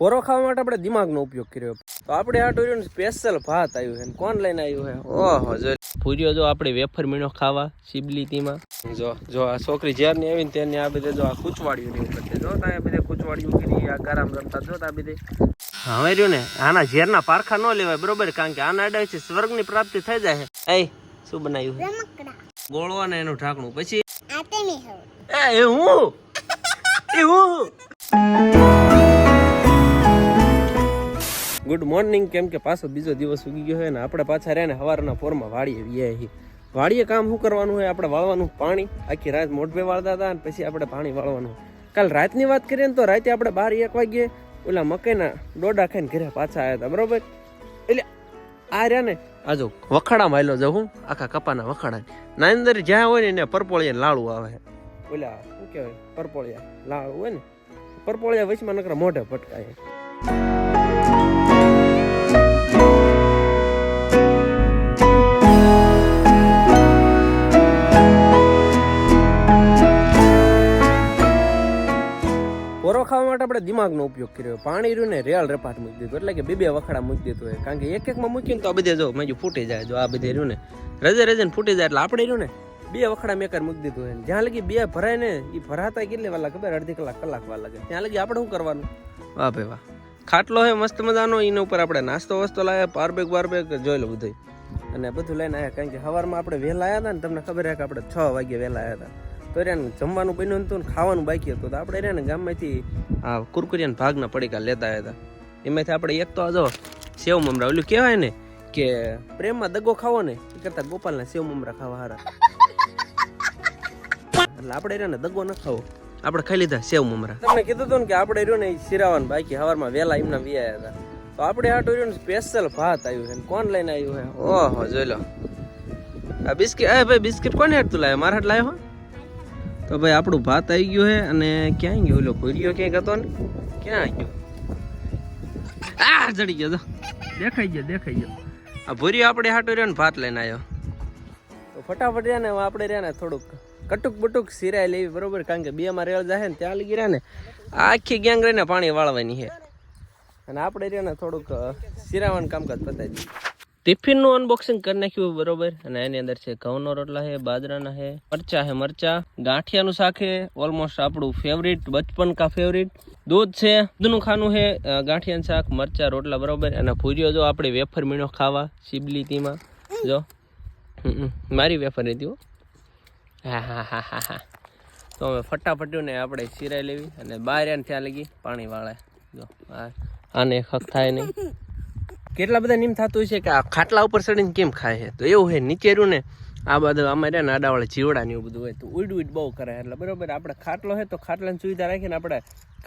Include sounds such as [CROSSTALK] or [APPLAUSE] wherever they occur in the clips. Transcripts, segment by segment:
પોરો ખાવા માટે આપણે દિમાગનો ઉપયોગ કર્યો. તો આપણે આ ટોર્યું સ્પેશિયલ ભાત આવ્યું છે. કોણ લઈને આવ્યું છે? ઓહો જો પૂર્યો જો આપણે વેફર મીણો ખાવા શિબલીતીમાં. જો જો આ છોકરી જ્યારની આવી ને ત્યારની આ બધે જો આ કૂચવાડિયું ને એવું કરશે જો આ બધે કૂચવાડિયું કરી આ ગરમ રમતા જો આ બધે. હવે રહ્યું ને આના ઝેરના પારખા ન લેવાય બરોબર? કારણ કે આના અડાયથી સ્વર્ગની પ્રાપ્તિ થઈ જાય છે. એ શું બનાવ્યું છે? રમકડા. ને એનું ઢાંકણું. પછી? આ તેની હવે એ એ હું? એ હું? ગુડ મોર્નિંગ કેમ કે પાછો બીજો દિવસ ઉગી ગયો હોય ને આપણે પાછા રહ્યા ને સવારના પોરમાં વાળીએ વ્યાય વાળીએ કામ શું કરવાનું હોય? આપણે વાળવાનું પાણી. આખી રાત મોઢવે વાળતા હતા અને પછી આપણે પાણી વાળવાનું. કાલ રાતની વાત કરીએ ને તો રાતે આપણે બાર એક વાગ્યે ઓલા મકાઈના ડોડા ખાઈને ઘરે પાછા આવ્યા હતા. બરોબર? એટલે આ રહ્યા ને, આ જો વખાડામાં આવેલો જાઉં હું, આખા કપાના વખાડા ના, અંદર જ્યાં હોય ને એને પરપોળિયા લાડુ આવે. ઓલા, શું કહેવાય? પરપોળિયા. લાડુ હોય ને? પરપોળિયા વચમાં નકરા મોઢે પટકાય દિમાગનો ઉપયોગ કર્યો. પાણી રહ્યું ને રેલ રપાટ મૂકી દીધું. એટલે કે બે બે વખડા મૂકી દીધું હોય. કારણ કે એક એકમાં મૂકીને તો આ બધે જો મેં ફૂટી જાય. જો આ બધે રહ્યું ને રજે રજે ફૂટી જાય એટલે આપણે રહ્યું ને બે વખડા મેકર મૂકી દીધું હોય જ્યાં લગી બે ભરાય ને એ ભરાતા કેટલી વાર લાગે ખબર? અડધી કલાક કલાક વાર લાગે. ત્યાં લગી આપણે શું કરવાનું? વાહ ભાઈ વાહ. ખાટલો હે, મસ્ત મજાનો, એના ઉપર આપણે નાસ્તો વસ્તો લાવ્યા પારબેગ બારબેગ જોઈ લો બધું અને બધું લઈને આવ્યા કારણ કે સવારમાં આપણે વહેલા આવ્યા હતા ને, તમને ખબર છે કે આપણે છ વાગે વહેલા આવ્યા હતા. તો રહ્યા જમવાનું બન્યું હતું ને ખાવાનું બાકી હતું. તો આપણે રહ્યા ને ગામમાંથી આ કુરકુરિયાના ભાગના પડીકા લેતા હતા. એમાંથી આપણે એક તો આ જો સેવ મમરા. ઓલું કહેવાય ને કે પ્રેમમાં દગો ખાવો ને એ કરતા ગોપાલના સેવ મમરા ખાવા હારા. એટલે આપણે રહ્યા ને દગો ન ખાવો. આપણે ખાઈ લીધા સેવ મમરા. તમને કીધું હતું ને કે આપણે રહ્યું ને એ શિરાવાનું, બાકી હવારમાં વહેલા એમના વ્યાયા હતા. તો આપણે આ ટોર્યું સ્પેશિયલ ભાત આવ્યું છે કોણ લઈને આવ્યું છે? ઓહો, જોઈ લો. આ બિસ્કિટ, એ ભાઈ બિસ્કિટ કોને હાટતું લાવ્યો મારા હાટ લાવ્યો તો ભાઈ, આપણું ભાત આવી ગયું છે અને ક્યાં ગયો? ઓલો ભૂર્યો ક્યાંક હતો ને? ક્યાં ગયો? આ, જડી ગયો તો દેખાઈ ગયો દેખાઈ ગયો. આ ભૂર્યો આપણે હાટો રહ્યો ને ભાત લઈને આવ્યો. તો ફટાફટ રહ્યા ને આપણે રહ્યા ને થોડુંક કટુક બટુક સિરાય લેવી, બરોબર? કારણ કે બે માં રેળ જાય ને, ત્યાં લગી રહ્યા ને, આખી ગેંગ રહીને પાણી વાળવાની છે. અને આપણે રહ્યા ને થોડુંક સિરાવાનું કામકાજ પતાવી દઈએ. ટિફિનનું અનબોક્સિંગ કરી નાખ્યું બરોબર. અને એની અંદર છે ઘઉંનો રોટલા છે, બાજરાના છે, મરચા છે, મરચા. ગાંઠિયાનું શાક છે ઓલમોસ્ટ આપણું ફેવરિટ બચપન કા ફેવરિટ દૂધ છે, દૂધનું ખાનું છે ગાંઠિયાનું શાક, મરચા, રોટલા, બરોબર. અને ભૂરીઓ જો આપણે વેફર મીણો ખાવા શિબલી તીમાં જો. મારી વેફર હતી હો. હા હા હા હા તો ફટાફટ્યું ને આપણે સિરાઈ લેવી અને બહાર ત્યાં લગી પાણી વાળે. જો આને હક થાય નહીં. કેટલા બધા નીમ થતું છે કે આ ખાટલા ઉપર ચડીને કેમ ખાય છે? તો એવું છે નીચે રહ્યું ને આ બધું અમારે ને આડાવાળા જીવડા ને એવું બધું હોય. તો ઉડ ઉડ બહુ કરે એટલે બરોબર, આપણે ખાટલો છે તો ખાટલાની સુવિધા રાખીને આપણે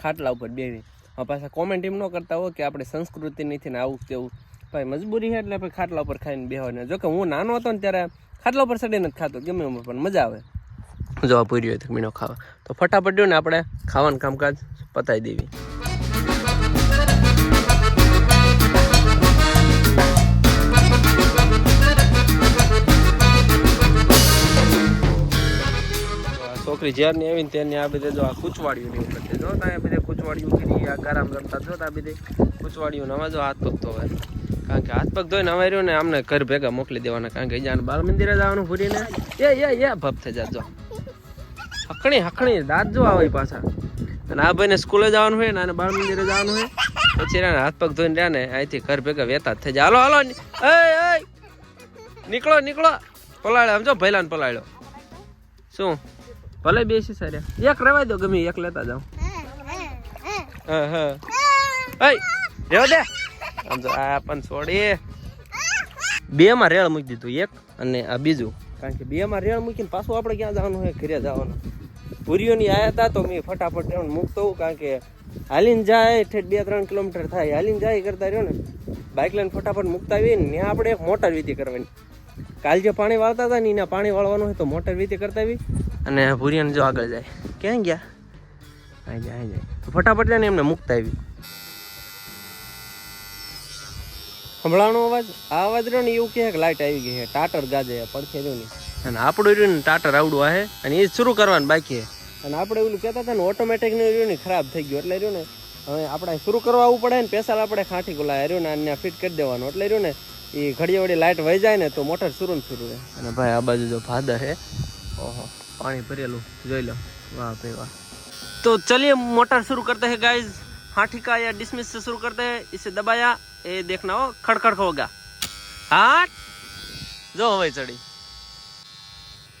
ખાટલા ઉપર બેવી પાછા કોમેન્ટ એમ ન કરતા હોય કે આપણે સંસ્કૃતિ નથી ને આવું તેવું. ભાઈ, મજબૂરી છે એટલે આપણે ખાટલા ઉપર ખાઈને બેહવાનું જો કે હું નાનો હતો ને ત્યારે ખાટલા ઉપર ચડીને જ ખાતો, ગમે એમાં પણ મજા આવે. જો આ પૂરી હોય તો મીનો ખાવા. તો ફટાફટ ને આપણે ખાવાનું કામકાજ પતાવી દેવી. છોકરી જ્યારની આવીને ત્યારની આ બધે જો આ કૂચવાડિયું એવું કરતી જો ત્યાં બધે કૂચવાડિયું કરી, આ ગારામ રમતા જો આ બધે કૂચવાડિયું નવા જો હાથ પગ ધોવાય કારણ કે હાથ પગ ધોઈને હવે રહ્યું ને આમને ઘર ભેગા મોકલી દેવાના. કારણ કે અહીંયા બાળ મંદિરે જવાનું ભૂરીને. એ એ એ, ભપ થઈ જાજો હકણી હકણી દાંત જો આવે પાછા. અને આ ભાઈને સ્કૂલે જવાનું હોય ને, આને બાળ મંદિરે જવાનું હોય. પછી રહ્યા હાથ પગ ધોઈને રહ્યા ને, અહીંથી ઘર ભેગા વેતા થઈ જાય. હાલો હાલો એ નીકળો નીકળો. પલાળ્યો આમ જો ભૈલાને પલાળ્યો. શું? ભલે બેસી સાર્યા. એક રેવા દો ગમે એક લેતા જાઉં હા હા. રેવા દે. આમ તો આ પણ છોડી. બે માં રેળ મૂકી દીધું એક અને આ બીજું. કારણ કે બે માં રેળ મૂકીને પાછું આપણે ક્યાં જવાનું હોય? ઘરે જવાનું. પૂરીઓની આયા હતા તો મેં ફટાફટ રેણ મૂકતો હોઉં કારણ કે હાલીને જાય ઠેઠ બે ત્રણ કિલોમીટર થાય. હાલીને જાય કરતા રહ્યો ને. બાઇક લઈને ફટાફટ મૂકતા આવીએ ને ત્યાં આપણે એક મોટર વીતી કરવાની. કાલ જે પાણી વાળતા હતા ને એના પાણી વાળવાનું હોય તો મોટર વીતી કરતા આવી અને ભૂરિયાને જો આગળ જાય. ક્યાં ગયા? આઈ જાય આઈ જાય તો ફટાફટ જાય ને એમને મુક્ત આવી. સંભળાણો અવાજ આ અવાજ રહ્યો ને એવું કહે કે લાઇટ આવી ગઈ છે. ટાટર ગાજે પડખે રહ્યું ને. અને આપણું રહ્યું ને ટાટર આવડું આવે અને એ શરૂ કરવાનું બાકી છે અને આપણે એવું કહેતા હતા ને ઓટોમેટિક ને રહ્યું ને ખરાબ થઈ ગયું. એટલે રહ્યું ને હવે આપણે શરૂ કરવા આવવું પડે ને પેસાલ આપણે ખાંઠી ગોલા રહ્યું ને આને ફિટ કરી દેવાનું. એટલે રહ્યું ને એ ઘડીએ વળી લાઇટ વહી જાય ને તો મોટર શરૂ ને શરૂ રહે. અને ભાઈ આ બાજુ જો ફાધર હે. ઓહો પાણી ભરેલું જોઈ લો વાહ ભાઈ વાહ तो चलिए मोटर शुरू करते हैं गाइस हाथी का या डिसमिस से शुरू करते हैं इसे दबाया ये देखना हो खड़खड़ होगा हाँ જો હવે ચડી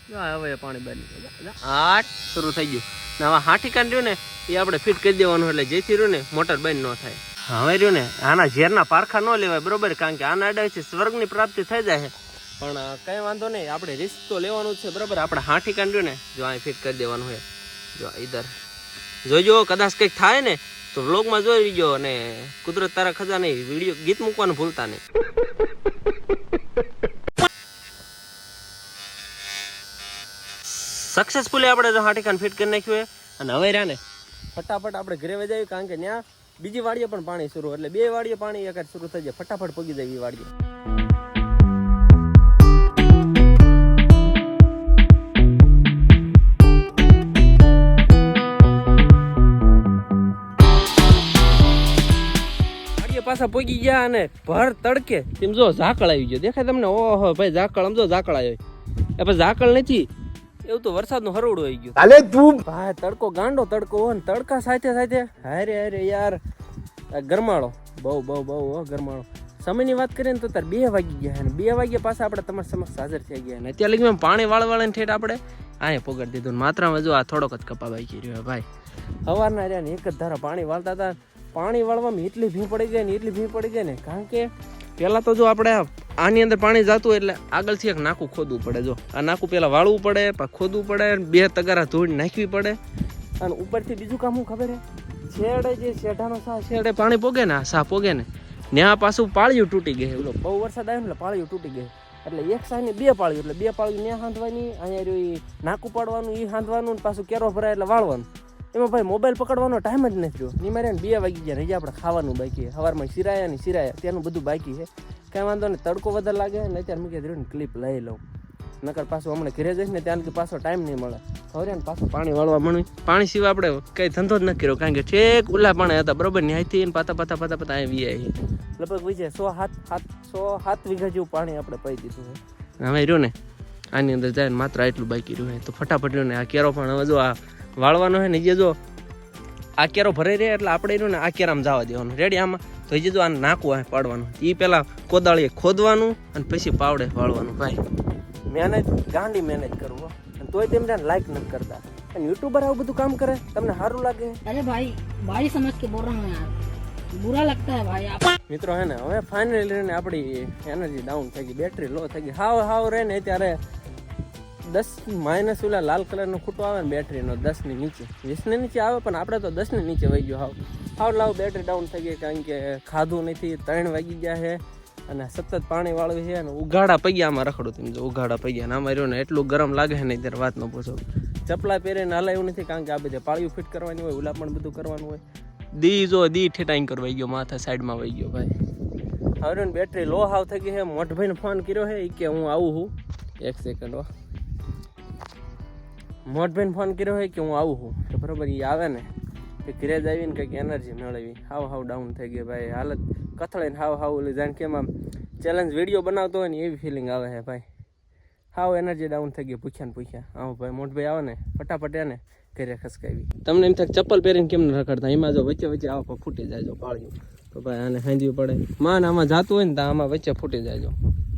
જો આ હવે પાણી બહાર નીકળ્યું આઠ શરૂ થઈ ગયું ને હવે હાથી કાન રહ્યું ને એ આપણે ફિટ કરી દેવાનું એટલે જેથી રહ્યું ને મોટર બંધ ન થાય હવે રહ્યું ને આના ઝેરના પારખા ન લેવાય બરોબર કારણ કે આના અડાયથી સ્વર્ગની પ્રાપ્તિ થઈ જાય પણ કઈ વાંધો નહીં. આપણે રિસ્ક તો લેવાનું છે, બરાબર? આપણે હાંઠી કાંડ્યું ને, જો અહીં ફિટ કરી દેવાનું હોય. જો, ઈધર. જોઈજો, કદાચ કંઈક થાય ને, તો વ્લોગમાં જોઈ લીજો અને કુદરત તારા ખજાને વીડિયો ગીત મૂકવાનું ભૂલતા નહીં. સક્સેસફુલી આપણે જો હાટીકાન ફિટ કરી નાખ્યું હોય અને હવે રહ્યા ને, ફટાફટ આપણે ઘરે વજાવી કારણ કે ત્યાં બીજી વાડીએ પણ પાણી શરૂ, એટલે બે વાડીએ પાણી એક શરૂ થઈ જાય. ફટાફટ પગી જાય એ વાડીએ. પાછા પગી ગયા અને ભર તડકે. તેમ જો ઝાકળ આવી ગયો. દેખાય તમને? ઓહો ભાઈ ઝાકળ આમ જો ઝાકળ આવ્યો એ પછી ઝાકળ નથી. એવું તો વરસાદનું હરવડું આવી ગયું. અલે તું. ભાઈ તડકો ગાંડો તડકો હોય ને તડકા સાથે સાથે. હારે હારે યાર. ગરમાળો. બહુ બહુ બહુ હો ગરમાળો. સમયની વાત કરીએ ને તો તાર બે વાગી ગયા અને બે વાગ્યા પાછા આપણે તમારી સમક્ષ હાજર થઈ ગયા અને અત્યારે લગી પાણી વાળ વાળીને ઠેઠ આપણે અહીંયા પોગાડી દીધું ને માત્રામાં જો આ થોડોક જ કપા ગયો ભાઈ. સવારના રહ્યા ને એક જ ધારા પાણી વાળતા હતા. પાણી વાળવામાં એટલી ભીં પડી ગઈ ને એટલી ભી પડી ગઈ ને, કારણ કે પહેલાં તો જો આપણે આની અંદર પાણી જતું એટલે આગળથી એક નાકું ખોદવું પડે જો. આ નાકું પહેલાં વાળવું પડે ખોદવું પડે બે તગારા ધૂળ નાખવી પડે. અને ઉપરથી બીજું કામ શું ખબર હે? છેડે જે શેઢાનો સા છેડે પાણી પોગે ને સા પોગે ને ત્યાં પાછું પાળિયું તૂટી ગઈ ઓલો બહુ વરસાદ આવ્યો એટલે પાળિયું તૂટી ગઈ એટલે એક સાઈને બે પાળ્યું, એટલે બે પાળ્યું ત્યાં હાંધવાની, અહીંયા નાકું પાડવાનું એ હાંધવાનું પાછું કેરો ભરાય એટલે વાળવાનું. એમાં ભાઈ મોબાઈલ પકડવાનો ટાઈમ જ નથી રહ્યો નિમારે બે વાગી ગયા રજા આપણે ખાવાનું બાકી સવારમાં સિરાયા ને સિરાયા ત્યાંનું બધું બાકી છે. કાંઈ વાંધો નહીં, તડકો વધારે લાગે ને અત્યારે મૂકી ને ક્લિપ લઈ લઉં. નકર પાછું હમણાં ઘરે જઈશ ને ત્યાં પાછો ટાઈમ નહીં મળે. હવે ને પાછું પાણી વાળવા મળ્યું પાણી સિવાય આપણે કઈ ધંધો જ ન કર્યો, કારણ કે છેક ઉલા પાણી હતા, બરોબર? ન્યાયથી પાતા પાતા પાતા પાતા અહીં વીઆઈ લગભગ વિજય સો હાથ હાથ, સો સાત વીઘા જેવું પાણી આપણે પાઈ દીધું હવે રહ્યું ને, આની અંદર જાય માત્ર એટલું બાકી રહ્યું તો ફટાફટ રહ્યું ને આ કેરો પણ હવે જો આ વાળવાનો હે ને એ જો આ કેરો ભરાઈ રહે એટલે આપણે એનું ને આ કેરામાં જવા દેવાનું. રેડી આમાં? તો એ જો આ નાખવું આ પાડવાનું. એ પહેલાં કોદાળીએ ખોદવાનું અને પછી પાવડે વાળવાનું. ભાઈ મહેનત ગાંડી મહેનત કરવો અને તોય તેમને લાઈક નથી કરતા. અને યુટ્યુબર આવું બધું કામ કરે? તમને સારું લાગે? અરે ભાઈ ભાઈ સમજ કે બોલ રહા બુરા લગતા હે ભાઈ મિત્રો હે ને હવે ફાઇનલી આપણી એનર્જી ડાઉન થઈ ગઈ બેટરી લો થઈ ગઈ. હાવ હાવ રહે ને ત્યારે દસ માઇનસ ઓલા લાલ કલરનો ખૂટો આવે ને બેટરીનો દસની નીચે. વીસની નીચે આવે પણ આપણે તો દસની નીચે વહી ગયો હાવ. હાવ લાવ બેટરી ડાઉન થઈ ગઈ કારણ કે ખાધું નથી, ત્રણ વાગી ગયા છે અને સતત પાણી વાળવી છે અને ઉઘાડા પૈયામાં રખડું તમે ઉઘાડા પૈયા ને આમાં રહ્યો ને એટલું ગરમ લાગે છે ને ત્યારે વાત ન પૂછો. ચપલા પહેરીને હલાયું નથી કારણ કે આ બધે પાળિયું ફિટ કરવાની હોય ઉલા પણ બધું કરવાનું હોય. દી જો દી ઠેટાઈ કરવાઈ ગયો, માથા સાઈડમાં વહી ગયો ભાઈ. હવે બેટરી લો હાવ થઈ ગઈ છે. મોટભાઈને ફોન કર્યો છે કે હું આવું છું. એક સેકન્ડ હો. મોટભાઈને ફોન કર્યો હોય કે હું આવું છું, તો બરોબર એ આવે ને. કે ઘરે જ આવીને કંઈક એનર્જી મેળવી. હાવ હાવ ડાઉન થઈ ગઈ ભાઈ. હાલત કથળાઈને હાવ હાવ ઓલી જાણ કે એમાં ચેલેન્જ વીડિયો બનાવતો હોય ને એવી ફિલિંગ આવે છે ભાઈ. હાવ એનર્જી ડાઉન થઈ ગઈ પૂછ્યા ને પૂછ્યા. આવો ભાઈ, મોટભાઈ આવે ને, ફટાફટ એને ઘરે ખસકાવી. તમને એમ થાય ચપ્પલ પહેરીને કેમ ન રખડતા? એમાં જો વચ્ચે વચ્ચે આવો ફૂટી જાય જો પાળ્યું તો ભાઈ આને હાંધવી પડે. માન આમાં જાતું હોય ને તો આમાં વચ્ચે ફૂટી જાય જો.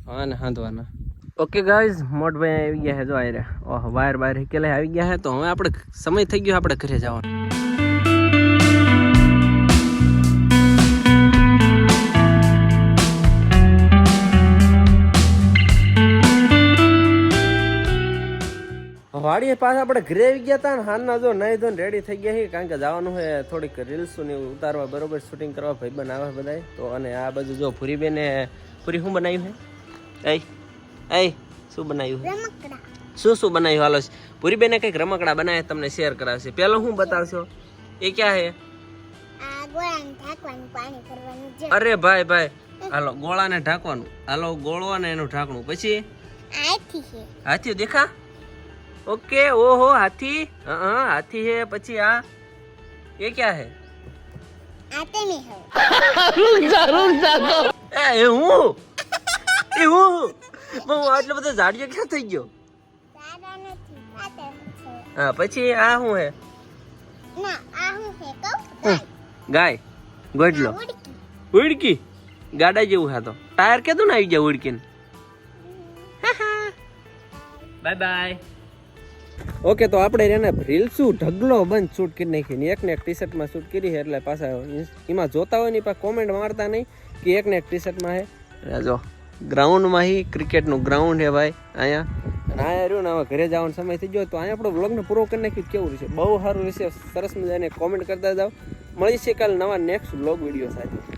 આને હાંધવાના. ઓકે ગાઈઝ મોટભાઈ આવી ગયા છે જો આયરે. ઓહ, વાયર બાયર હિકેલે આવી ગયા છે. તો હવે આપણે સમય થઈ ગયો, આપણે ઘરે જવાનો. વાડીએ પાછા આપણે ઘરે આવી ગયા હતા ને હાલના જો નહીં ધોને રેડી થઈ ગયા છે કારણ કે જવાનું છે થોડીક રીલ્સો ને ઉતારવા. બરોબર શૂટિંગ કરવા, ભાઈબંધ આવે બધાય. તો અને આ બાજુ જો પૂરીબેને પૂરી શું બનાવ્યું છે? એ એ શું બનાવ્યું? શું શું બનાવ્યું? હાલો પૂરીબેને કંઈક રમકડા બનાવે તમને શેર કરાવશે. પહેલો શું બતાવશો? એ ક્યાં છે. અરે ભાઈ ભાઈ. હાલો ગોળાને ઢાંકવાનું. હાલો ગોળો અને એનું ઢાંકણું. પછી? હાથી દેખા. ઓકે ઓહો હાથી. હા હાથી હે. પછી આ? એ ક્યાં હે? આ તે નહીં એ [LAUGHS] એ હું? એ હું? પણ હું આટલો બધો ઝાડિયો ક્યાં થઈ ગયો? સારા નથી આ તે છે. હા પછી આ શું હે? ના આ હું છે ગાય. ગોડલો ઉડકી. ઉડકી? ગાડા જેવું હા તો. ટાયર કેદું ને આવી ગયા ઉડકીને? Bye bye. ઓકે તો આપણે એને રીલ્સું ઢગલો બંધ શૂટ કરી નાખી ને એક ને એક ટી શર્ટમાં શૂટ કરી છે એટલે પાછા એમાં જોતા હોય ને પાછા કોમેન્ટ મારતા નહીં કે એક ને એક ટી શર્ટમાં હે. જો. ગ્રાઉન્ડમાં હી, ક્રિકેટનું ગ્રાઉન્ડ હે ભાઈ, અહીંયા. અને અહીંયા રહ્યું ને હવે ઘરે જવાનો સમય થઈ ગયો, તો અહીંયા આપણો વ્લોગને પૂરો કરી નાખ્યું. કેવું રહેશે બહુ સારું રહેશે સરસ મજાને કોમેન્ટ કરતા જાઓ. મળી છે કાલ નવા નેક્સ્ટ વ્લોગ વીડિયો સાથે.